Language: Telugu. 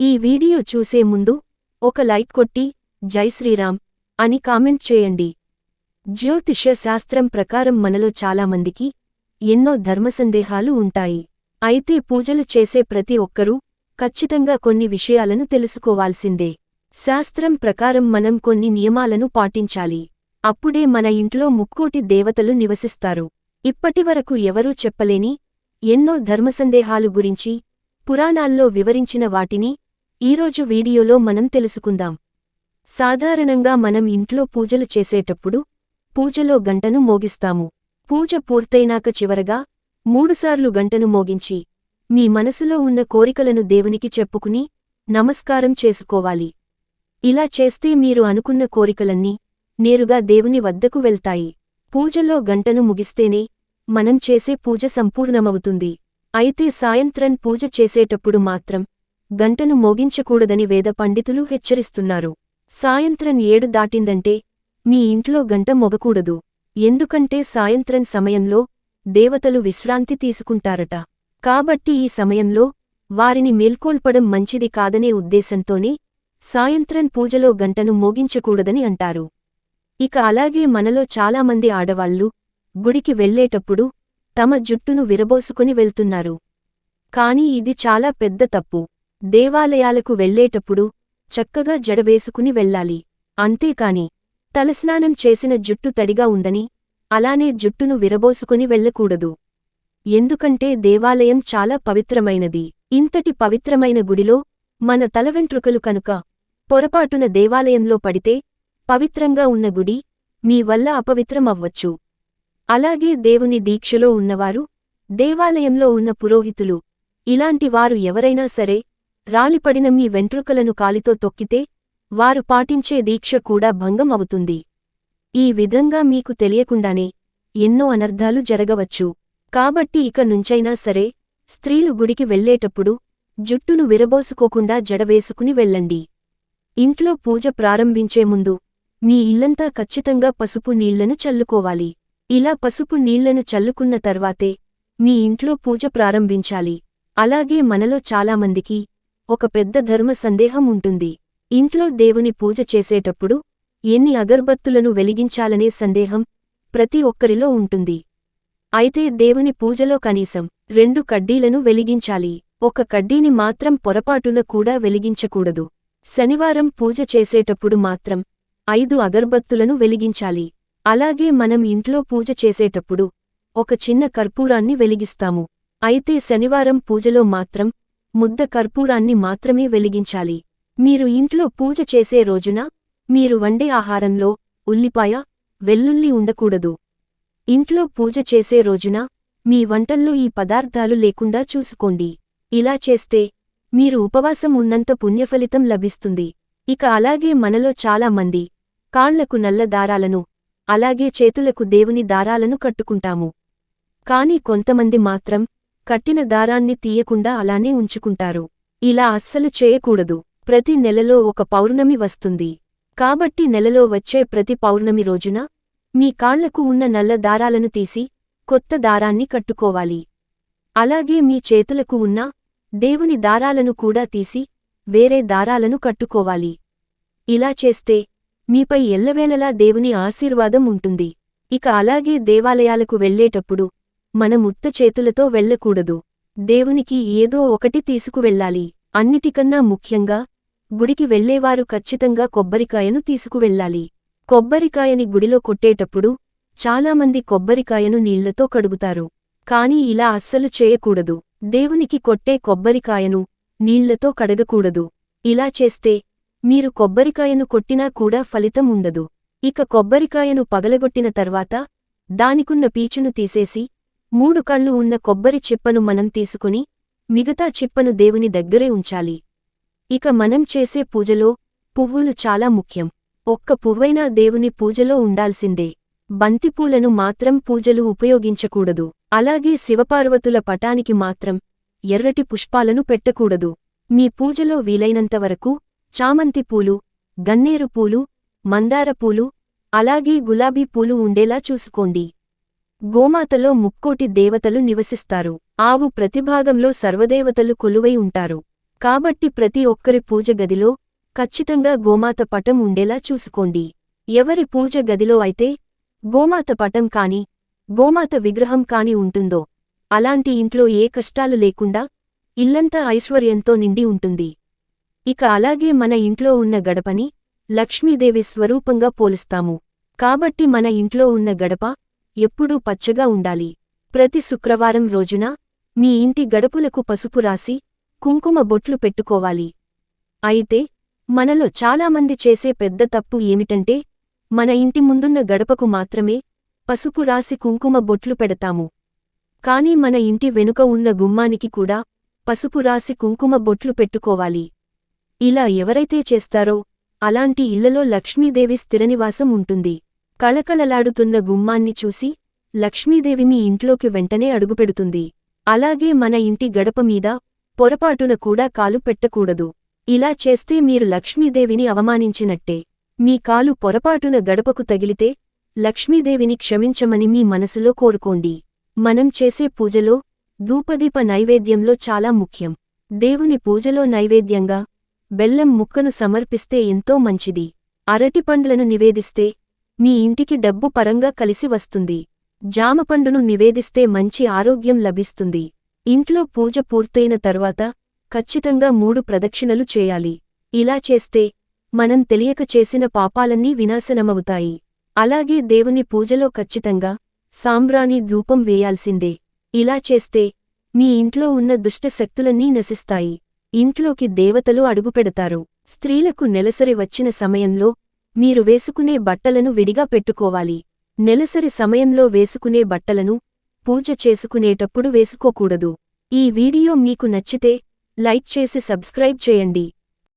ఈ వీడియో చూసే ముందు ఒక లైక్ కొట్టి జై శ్రీరామ్ అని కామెంట్ చేయండి. జ్యోతిష్య శాస్త్రం ప్రకారం మనలో చాలామందికి ఎన్నో ధర్మసందేహాలు ఉంటాయి. అయితే పూజలు చేసే ప్రతి ఒక్కరూ ఖచ్చితంగా కొన్ని విషయాలను తెలుసుకోవాల్సిందే. శాస్త్రం ప్రకారం మనం కొన్ని నియమాలను పాటించాలి. అప్పుడే మన ఇంట్లో ముక్కోటి దేవతలు నివసిస్తారు. ఇప్పటివరకు ఎవరూ చెప్పలేని ఎన్నో ధర్మసందేహాలు గురించి పురాణాల్లో వివరించిన వాటిని ఈరోజు వీడియోలో మనం తెలుసుకుందాం. సాధారణంగా మనం ఇంట్లో పూజలు చేసేటప్పుడు పూజలో గంటను మోగిస్తాము. పూజ పూర్తయినాక చివరగా మూడుసార్లు గంటను మోగించి మీ మనసులో ఉన్న కోరికలను దేవునికి చెప్పుకుని నమస్కారం చేసుకోవాలి. ఇలా చేస్తే మీరు అనుకున్న కోరికలన్నీ నేరుగా దేవుని వద్దకు వెళ్తాయి. పూజలో గంటను ముగిస్తేనే మనం చేసే పూజ సంపూర్ణమవుతుంది. అయితే సాయంత్రం పూజ చేసేటప్పుడు మాత్రం గంటను మోగించకూడదని వేద పండితులు హెచ్చరిస్తున్నారు. సాయంత్రం ఏడు దాటిందంటే మీ ఇంట్లో గంట మొగకూడదు. ఎందుకంటే సాయంత్రం సమయంలో దేవతలు విశ్రాంతి తీసుకుంటారట. కాబట్టి ఈ సమయంలో వారిని మేల్కోల్పడం మంచిది కాదనే ఉద్దేశంతోనే సాయంత్రం పూజలో గంటను మోగించకూడదని అంటారు. ఇక అలాగే మనలో చాలామంది ఆడవాళ్ళు గుడికి వెళ్ళేటప్పుడు తమ జుట్టును విరబోసుకుని వెళ్తున్నారు. కాని ఇది చాలా పెద్ద తప్పు. దేవాలయాలకు వెళ్ళేటప్పుడు చక్కగా జడవేసుకుని వెళ్ళాలి. అంతేకాని తలస్నానం చేసిన జుట్టు తడిగా ఉందని అలానే జుట్టును విరబోసుకుని వెళ్ళకూడదు. ఎందుకంటే దేవాలయం చాలా పవిత్రమైనది. ఇంతటి పవిత్రమైన గుడిలో మన తలవెంట్రుకలు కనుక పొరపాటున దేవాలయంలో పడితే పవిత్రంగా ఉన్న గుడి మీ వల్ల అపవిత్రమవ్వచ్చు. అలాగే దేవుని దీక్షలో ఉన్నవారు దేవాలయంలో ఉన్న పురోహితులు ఇలాంటి వారు ఎవరైనా సరే రాలిపడిన మీ వెంట్రుకలను కాలితో తొక్కితే వారు పాటించే దీక్ష కూడా భంగం అవుతుంది. ఈ విధంగా మీకు తెలియకుండానే ఎన్నో అనర్ధాలు జరగవచ్చు. కాబట్టి ఇక నుంచైనా సరే స్త్రీలు గుడికి వెళ్ళేటప్పుడు జుట్టును విరబోసుకోకుండా జడవేసుకుని వెళ్ళండి. ఇంట్లో పూజ ప్రారంభించే ముందు మీ ఇల్లంతా ఖచ్చితంగా పసుపు నీళ్ళను చల్లుకోవాలి. ఇలా పసుపు నీళ్ళను చల్లుకున్న తర్వాతే మీ ఇంట్లో పూజ ప్రారంభించాలి. అలాగే మనలో చాలామందికి ఒక పెద్ద ధర్మ సందేహం ఉంటుంది. ఇంట్లో దేవుని పూజ చేసేటప్పుడు ఎన్ని అగర్బత్తులను వెలిగించాలనే సందేహం ప్రతి ఒక్కరిలో ఉంటుంది. అయితే దేవుని పూజలో కనీసం రెండు కడ్డీలను వెలిగించాలి. ఒక కడ్డీని మాత్రం పొరపాటున కూడా వెలిగించకూడదు. శనివారం పూజ చేసేటప్పుడు మాత్రం ఐదు అగర్బత్తులను వెలిగించాలి. అలాగే మనం ఇంట్లో పూజ చేసేటప్పుడు ఒక చిన్న కర్పూరాన్ని వెలిగిస్తాము. అయితే శనివారం పూజలో మాత్రం ముద్ద కర్పూరాన్ని మాత్రమే వెలిగించాలి. మీరు ఇంట్లో పూజ చేసే రోజున మీరు వండే ఆహారంలో ఉల్లిపాయ వెల్లుల్లి ఉండకూడదు. ఇంట్లో పూజ చేసే రోజున మీ వంటల్లో ఈ పదార్థాలు లేకుండా చూసుకోండి. ఇలా చేస్తే మీరు ఉపవాసం ఉన్నంత పుణ్యఫలితం లభిస్తుంది. ఇక అలాగే మనలో చాలా మంది కాళ్ళకు నల్ల దారాలను అలాగే చేతులకు దేవుని దారాలను కట్టుకుంటాము. కాని కొంతమంది మాత్రం కట్టిన దారాన్ని తీయకుండా అలానే ఉంచుకుంటారు. ఇలా అస్సలు చేయకూడదు. ప్రతి నెలలో ఒక పౌర్ణమి వస్తుంది. కాబట్టి నెలలో వచ్చే ప్రతి పౌర్ణమి రోజున మీ కాళ్ళకు ఉన్న నల్ల దారాలను తీసి కొత్త దారాన్ని కట్టుకోవాలి. అలాగే మీ చేతులకు ఉన్న దేవుని దారాలను కూడా తీసి వేరే దారాలను కట్టుకోవాలి. ఇలా చేస్తే మీపై ఎల్లవేళలా దేవుని ఆశీర్వాదం ఉంటుంది. ఇక అలాగే దేవాలయాలకు వెళ్ళేటప్పుడు మన ముత్త చేతులతో వెళ్ళకూడదు దేవునికి ఏదో ఒకటి తీసుకువెళ్ళాలి. అన్నిటికన్నా ముఖ్యంగా గుడికి వెళ్ళేవారు ఖచ్చితంగా కొబ్బరికాయను తీసుకువెళ్ళాలి. కొబ్బరికాయని గుడిలో కొట్టేటప్పుడు చాలామంది కొబ్బరికాయను నీళ్ళతో కడుగుతారు. కాని ఇలా అస్సలు చేయకూడదు. దేవునికి కొట్టే కొబ్బరికాయను నీళ్ళతో కడగకూడదు. ఇలా చేస్తే మీరు కొబ్బరికాయను కొట్టినా కూడా ఫలితం ఉండదు. ఇక కొబ్బరికాయను పగలగొట్టిన తర్వాత దానికున్న పీచును తీసేసి మూడు కళ్ళు ఉన్న కొబ్బరి చిప్పను మనం తీసుకుని మిగతా చిప్పను దేవుని దగ్గరే ఉంచాలి. ఇక మనం చేసే పూజలో పువ్వులు చాలా ముఖ్యం. ఒక్క పువ్వైనా దేవుని పూజలో ఉండాల్సిందే. బంతిపూలను మాత్రం పూజలు ఉపయోగించకూడదు. అలాగే శివపార్వతుల పటానికి మాత్రం ఎర్రటి పుష్పాలను పెట్టకూడదు. మీ పూజలో వీలైనంతవరకు చామంతి పూలు గన్నేరు పూలు మందార పూలు అలాగే గులాబీ పూలు ఉండేలా చూసుకోండి. గోమాతలో ముక్కోటి దేవతలు నివసిస్తారు. ఆవు ప్రతిభాగంలో సర్వదేవతలు కొలువై ఉంటారు. కాబట్టి ప్రతి ఒక్కరి పూజ గదిలో ఖచ్చితంగా గోమాత పటం ఉండేలా చూసుకోండి. ఎవరి పూజ గదిలో అయితే గోమాత పటం కాని గోమాత విగ్రహం కాని ఉంటుందో అలాంటి ఇంట్లో ఏ కష్టాలు లేకుండా ఇల్లంతా ఐశ్వర్యంతో నిండి ఉంటుంది. ఇక అలాగే మన ఇంట్లో ఉన్న గడపని లక్ష్మీదేవి స్వరూపంగా పోలుస్తాము. కాబట్టి మన ఇంట్లో ఉన్న గడప ఎప్పుడూ పచ్చగా ఉండాలి. ప్రతి శుక్రవారం రోజున మీ ఇంటి గడపులకు పసుపు రాసి కుంకుమ బొట్లు పెట్టుకోవాలి. అయితే మనలో చాలామంది చేసే పెద్ద తప్పు ఏమిటంటే మన ఇంటి ముందున్న గడపకు మాత్రమే పసుపు రాసి కుంకుమ బొట్లు పెడతాము. కాని మన ఇంటి వెనుక ఉన్న గుమ్మానికి కూడా పసుపు రాసి కుంకుమ బొట్లు పెట్టుకోవాలి. ఇలా ఎవరైతే చేస్తారో అలాంటి ఇళ్ళలో లక్ష్మీదేవి స్థిరనివాసం ఉంటుంది. కళకళలాడుతున్న గుమ్మాన్ని చూసి లక్ష్మీదేవి మీ ఇంట్లోకి వెంటనే అడుగుపెడుతుంది. అలాగే మన ఇంటి గడప మీద పొరపాటున కూడా కాలు పెట్టకూడదు. ఇలా చేస్తే మీరు లక్ష్మీదేవిని అవమానించినట్టే. మీ కాలు పొరపాటున గడపకు తగిలితే లక్ష్మీదేవిని క్షమించమని మీ మనసులో కోరుకోండి. మనం చేసే పూజలో ధూపదీప నైవేద్యంలో చాలా ముఖ్యం. దేవుని పూజలో నైవేద్యంగా బెల్లం ముక్కను సమర్పిస్తే ఎంతో మంచిది. అరటిపండ్లను నివేదిస్తే మీ ఇంటికి డబ్బు పరంగా కలిసి వస్తుంది. జామపండును నివేదిస్తే మంచి ఆరోగ్యం లభిస్తుంది. ఇంట్లో పూజ పూర్తయిన తరువాత ఖచ్చితంగా మూడు ప్రదక్షిణలు చేయాలి. ఇలా చేస్తే మనం తెలియక చేసిన పాపాలన్నీ వినాశనమవుతాయి. అలాగే దేవుని పూజలో ఖచ్చితంగా సాంబ్రాణి ధూపం వేయాల్సిందే. ఇలా చేస్తే మీ ఇంట్లో ఉన్న దుష్ట శక్తులన్నీ నశిస్తాయి. ఇంట్లోకి దేవతలు అడుగుపెడతారు. స్త్రీలకు నెలసరి వచ్చిన సమయంలో మీరు వేసుకునే బట్టలను విడిగా పెట్టుకోవాలి. నెలసరి సమయంలో వేసుకునే బట్టలను పూజ చేసుకునేటప్పుడు వేసుకోకూడదు. ఈ వీడియో మీకు నచ్చితే లైక్ చేసి సబ్స్క్రైబ్ చేయండి.